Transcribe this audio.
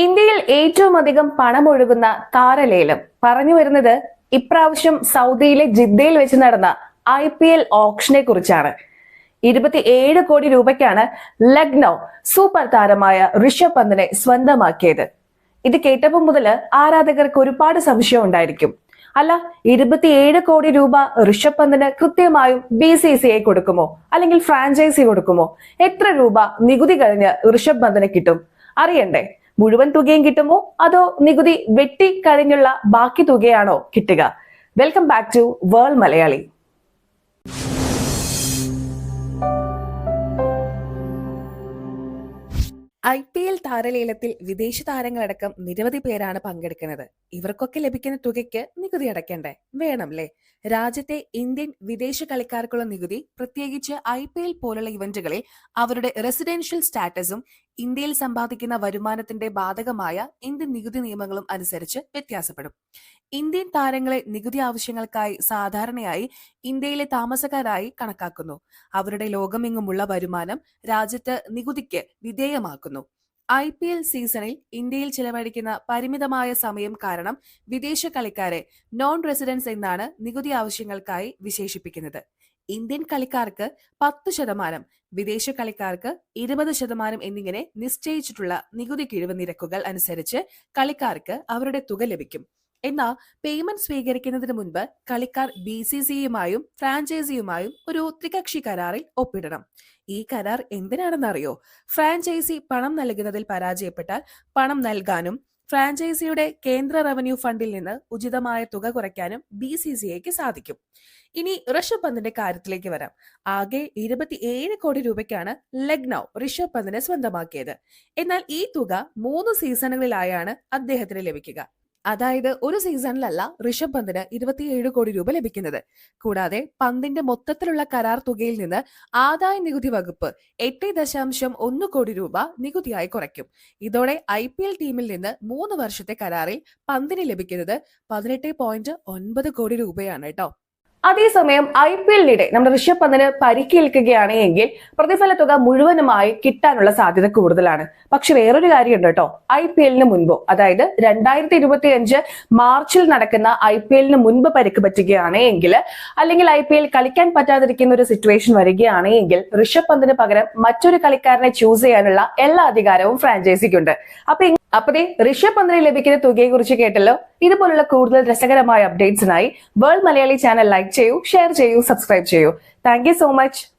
ഇന്ത്യയിൽ ഏറ്റവും അധികം പണമൊഴുകുന്ന താരലേലം. പറഞ്ഞു വരുന്നത് ഇപ്രാവശ്യം സൗദിയിലെ ജിദ്ദയിൽ വെച്ച് നടന്ന ഐ പി എൽ ഓപ്ഷനെ കുറിച്ചാണ്. ഇരുപത്തിയേഴ് കോടി രൂപയ്ക്കാണ് ലക്നൗ സൂപ്പർ താരമായ ഋഷഭ് പന്തിനെ സ്വന്തമാക്കിയത്. ഇത് കേട്ടപ്പോൾ മുതൽ ആരാധകർക്ക് ഒരുപാട് സംശയം ഉണ്ടായിരിക്കും. അല്ല ഇരുപത്തിയേഴ് കോടി രൂപ ഋഷഭ് പന്തിന് കൃത്യമായും ബി സി സി ഐ കൊടുക്കുമോ? അല്ലെങ്കിൽ ഫ്രാഞ്ചൈസി കൊടുക്കുമോ? എത്ര രൂപ നികുതി കഴിഞ്ഞ് ഋഷഭ് പന്തിന് കിട്ടും? അറിയണ്ടേ? മുഴുവൻ തുകയും കിട്ടുമോ? അതോ നികുതി വെട്ടി കഴിഞ്ഞുള്ള ബാക്കി തുകയാണോ കിട്ടുക? Welcome back to World Malayali I P L താരലേലത്തിൽ വിദേശ താരങ്ങളടക്കം നിരവധി പേരാണ് പങ്കെടുക്കുന്നത്. ഇവർക്കൊക്കെ ലഭിക്കുന്ന തുകയ്ക്ക് നികുതി അടയ്ക്കണ്ടേ? വേണമല്ലേ രാജ്യത്തെ ഇന്ത്യൻ വിദേശ കളിക്കാർക്കുള്ള നികുതി പ്രത്യേകിച്ച് ഐ പി എൽ പോലുള്ള ഇവന്റുകളിൽ അവരുടെ റെസിഡൻഷ്യൽ സ്റ്റാറ്റസും ഇന്ത്യയിൽ സമ്പാദിക്കുന്ന വരുമാനത്തിന്റെ ബാധകമായ ഇന്ത്യൻ നികുതി നിയമങ്ങളും അനുസരിച്ച് വ്യത്യാസപ്പെടും. ഇന്ത്യൻ താരങ്ങളെ നികുതി ആവശ്യങ്ങൾക്കായി സാധാരണയായി ഇന്ത്യയിലെ താമസക്കാരായി കണക്കാക്കുന്നു. അവരുടെ ലോകമെങ്ങുമുള്ള വരുമാനം രാജ്യത്ത് നികുതിക്ക് വിധേയമാക്കുന്നു. ഐ പി എൽ സീസണിൽ ഇന്ത്യയിൽ ചിലവഴിക്കുന്ന പരിമിതമായ സമയം കാരണം വിദേശ കളിക്കാരെ നോൺ റെസിഡൻസ് എന്നാണ് നികുതി ആവശ്യങ്ങൾക്കായി വിശേഷിപ്പിക്കുന്നത്. ഇന്ത്യൻ കളിക്കാർക്ക് പത്ത് ശതമാനം വിദേശ കളിക്കാർക്ക് ഇരുപത് ശതമാനം എന്നിങ്ങനെ നിശ്ചയിച്ചിട്ടുള്ള നികുതി കിഴിവ് നിരക്കുകൾ അനുസരിച്ച് കളിക്കാർക്ക് അവരുടെ തുക ലഭിക്കും. എന്നാൽ പേയ്മെന്റ് സ്വീകരിക്കുന്നതിന് മുൻപ് കളിക്കാർ ബി സി സിയുമായും ഫ്രാഞ്ചൈസിയുമായും ഒരു ത്രികക്ഷി കരാറിൽ ഒപ്പിടണം. ഈ കരാർ എന്തിനാണെന്നറിയോ? ഫ്രാഞ്ചൈസി പണം നൽകുന്നതിൽ പരാജയപ്പെട്ടാൽ പണം നൽകാനും ഫ്രാഞ്ചൈസിയുടെ കേന്ദ്ര റവന്യൂ ഫണ്ടിൽ നിന്ന് ഉചിതമായ തുക കുറയ്ക്കാനും ബി സി സി ഐക്ക് സാധിക്കും. ഇനി ഋഷഭ് പന്തിന്റെ കാര്യത്തിലേക്ക് വരാം. ആകെ ഇരുപത്തിയേഴ് കോടി രൂപയ്ക്കാണ് ലക്നൗ ഋഷഭ് പന്തിനെ സ്വന്തമാക്കിയത്. എന്നാൽ ഈ തുക മൂന്ന് സീസണുകളിലായാണ് അദ്ദേഹത്തിന് ലഭിക്കുക. അതായത് ഒരു സീസണിലല്ല ഋഷഭ് പന്തിന് ഇരുപത്തിയേഴ് കോടി രൂപ ലഭിക്കുന്നത്. കൂടാതെ പന്തിന്റെ മൊത്തത്തിലുള്ള കരാർ തുകയിൽ നിന്ന് ആദായ നികുതി വകുപ്പ് എട്ട് ദശാംശം ഒന്ന് കോടി രൂപ നികുതിയായി കുറയ്ക്കും. ഇതോടെ ഐ പി എൽ ടീമിൽ നിന്ന് മൂന്ന് വർഷത്തെ കരാറിൽ പന്തിന് ലഭിക്കുന്നത് പതിനെട്ട് പോയിന്റ് ഒൻപത് കോടി രൂപയാണ് കേട്ടോ. അതേസമയം ഐ പി എല്ലിനിടെ നമ്മുടെ ഋഷഭ് പന്തിന് പരിക്കേൽക്കുകയാണ് എങ്കിൽ പ്രതിഫല തുക മുഴുവനുമായി കിട്ടാനുള്ള സാധ്യത കൂടുതലാണ്. പക്ഷെ വേറൊരു കാര്യമുണ്ട് കേട്ടോ. ഐ പി എല്ലിന് മുൻപോ അതായത് രണ്ടായിരത്തി ഇരുപത്തി അഞ്ച് മാർച്ചിൽ നടക്കുന്ന ഐ പി എല്ലിന് മുൻപ് പരിക്ക് പറ്റുകയാണ് എങ്കിൽ അല്ലെങ്കിൽ ഐ പി എൽ കളിക്കാൻ പറ്റാതിരിക്കുന്ന ഒരു സിറ്റുവേഷൻ വരികയാണ് എങ്കിൽ ഋഷഭ് പന്തിന് പകരം മറ്റൊരു കളിക്കാരനെ ചൂസ് ചെയ്യാനുള്ള എല്ലാ അധികാരവും ഫ്രാഞ്ചൈസിക്കുണ്ട് അപ്പൊ ഇ- അപ്പൊ ദേ ഋഷഭ് പന്തിന് ലഭിക്കുന്ന തുകയെ കുറിച്ച് കേട്ടല്ലോ. ഇതുപോലുള്ള കൂടുതൽ രസകരമായ അപ്ഡേറ്റ്സിനായി വേൾഡ് മലയാളി ചാനൽ ലൈക്ക് ചെയ്യൂ ഷെയർ ചെയ്യൂ സബ്സ്ക്രൈബ് ചെയ്യൂ. Thank so much